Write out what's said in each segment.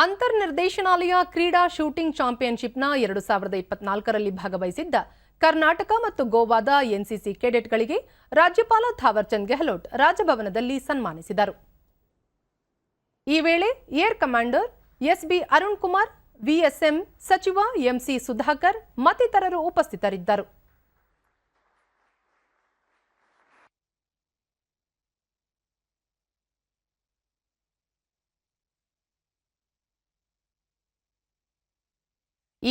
ಅಂತರ್ ನಿರ್ದೇಶನಾಲಯ ಕ್ರೀಡಾ ಶೂಟಿಂಗ್ ಚಾಂಪಿಯನ್ಶಿಪ್ನ ಎರಡು ಸಾವಿರದ ಇಪ್ಪತ್ನಾಲ್ಕರಲ್ಲಿ ಭಾಗವಹಿಸಿದ್ದ ಕರ್ನಾಟಕ ಮತ್ತು ಗೋವಾದ ಎನ್ಸಿಸಿ ಕೆಡೆಟ್ಗಳಿಗೆ ರಾಜ್ಯಪಾಲ ಥಾವರ್ಚಂದ್ ಗೆಹ್ಲೋಟ್ ರಾಜಭವನದಲ್ಲಿ ಸನ್ಮಾನಿಸಿದರು. ಈ ವೇಳೆ air commander SB Arun Kumar, VSM ಸಚಿವ ಎಂಸಿ ಸುಧಾಕರ್ ಮತ್ತಿತರರು ಉಪಸ್ಥಿತರಿದ್ದರು.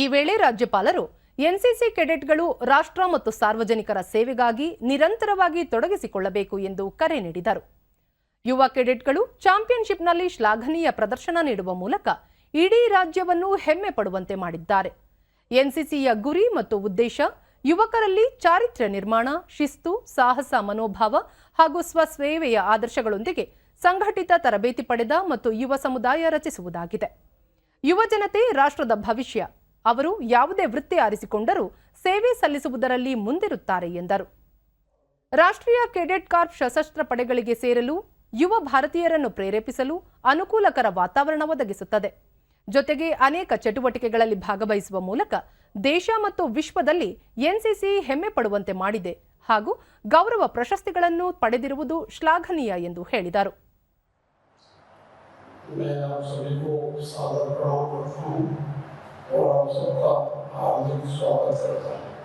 ಈ ವೇಳೆ ರಾಜ್ಯಪಾಲರು ಎನ್ಸಿಸಿ ಕೆಡೆಟ್ಗಳು ರಾಷ್ಟ್ರ ಮತ್ತು ಸಾರ್ವಜನಿಕರ ಸೇವೆಗಾಗಿ ನಿರಂತರವಾಗಿ ತೊಡಗಿಸಿಕೊಳ್ಳಬೇಕು ಎಂದು ಕರೆ ನೀಡಿದರು. ಯುವ ಕೆಡೆಟ್ಗಳು ಚಾಂಪಿಯನ್ಶಿಪ್ನಲ್ಲಿ ಶ್ಲಾಘನೀಯ ಪ್ರದರ್ಶನ ನೀಡುವ ಮೂಲಕ ಇಡೀ ರಾಜ್ಯವನ್ನು ಹೆಮ್ಮೆ ಪಡುವಂತೆ ಮಾಡಿದ್ದಾರೆ. ಎನ್ಸಿಸಿಯ ಗುರಿ ಮತ್ತು ಉದ್ದೇಶ ಯುವಕರಲ್ಲಿ ಚಾರಿತ್ರ್ಯ ನಿರ್ಮಾಣ, ಶಿಸ್ತು, ಸಾಹಸ ಮನೋಭಾವ ಹಾಗೂ ಸ್ವಸೇವೆಯ ಆದರ್ಶಗಳೊಂದಿಗೆ ಸಂಘಟಿತ ತರಬೇತಿ ಪಡೆದ ಮತ್ತು ಯುವ ಸಮುದಾಯ ರಚಿಸುವುದಾಗಿದೆ. ಯುವ ಜನತೆ ರಾಷ್ಟ್ರದ ಭವಿಷ್ಯ ಅವರು ಯಾವುದೇ ವೃತ್ತಿ ಆರಿಸಿಕೊಂಡರೂ ಸೇವೆ ಸಲ್ಲಿಸುವುದರಲ್ಲಿ ಮುಂದಿರುತ್ತಾರೆ ಎಂದರು. ರಾಷ್ಟ್ರೀಯ ಕೆಡೆಟ್ ಕಾರ್ಪ್ ಸಶಸ್ತ್ರ ಪಡೆಗಳಿಗೆ ಸೇರಲು ಯುವ ಭಾರತೀಯರನ್ನು ಪ್ರೇರೇಪಿಸಲು ಅನುಕೂಲಕರ ವಾತಾವರಣ ಒದಗಿಸುತ್ತದೆ. ಜೊತೆಗೆ ಅನೇಕ ಚಟುವಟಿಕೆಗಳಲ್ಲಿ ಭಾಗವಹಿಸುವ ಮೂಲಕ ದೇಶ ಮತ್ತು ವಿಶ್ವದಲ್ಲಿ ಎನ್ಸಿಸಿ ಹೆಮ್ಮೆ ಪಡುವಂತೆ ಮಾಡಿದೆ ಹಾಗೂ ಗೌರವ ಪ್ರಶಸ್ತಿಗಳನ್ನು ಪಡೆದಿರುವುದು ಶ್ಲಾಘನೀಯ ಎಂದು ಹೇಳಿದರು. Allah'a subhanahu wa ta'ala.